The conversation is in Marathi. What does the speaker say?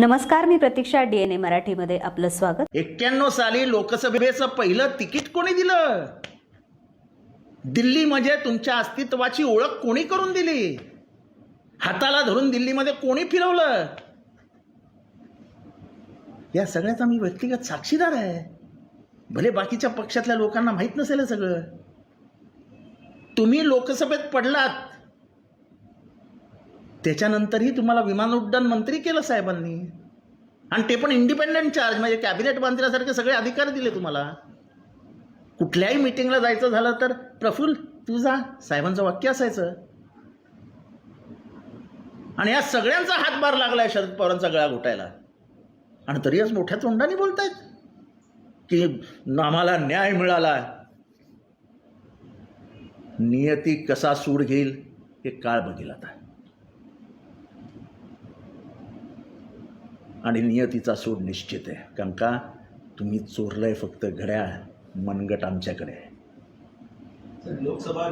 नमस्कार मी प्रतीक्षा डी एन ए मराठीमध्ये आपलं स्वागत. एक्क्याण्णव साली लोकसभेचं पहिलं तिकीट कोणी दिलं? दिल्ली म्हणजे तुमच्या अस्तित्वाची ओळख कोणी करून दिली? हाताला धरून दिल्लीमध्ये कोणी फिरवलं? या सगळ्याचा मी व्यक्तिगत साक्षीदार आहे. भले बाकीच्या पक्षातल्या लोकांना माहीत नसेल सगळं. तुम्ही लोकसभेत पडलात. त्याच्यानंतरही तुम्हाला विमान उड्डाण मंत्री केलं साहेबांनी. आणि ते पण इंडिपेंडंट चार्ज म्हणजे कॅबिनेट मंत्र्यासारखे सगळे अधिकार दिले तुम्हाला. कुठल्याही मिटिंगला जायचं झालं तर प्रफुल्ल तू जा साहेबांचं वाक्य असायचं. आणि या सगळ्यांचा हातभार लागलाय शरद पवारांचा गळा घोटायला. आणि तरी आज मोठ्या तोंडाने बोलतायत की आम्हाला न्याय मिळाला. नियती कसा सूड घेईल हे काळ बघील आता. आणि नियतीचा सूड निश्चित आहे. कारण का? तुम्ही चोरलंय फक्त घड्याळ मनगट आमच्याकडे. आहे लोकसभा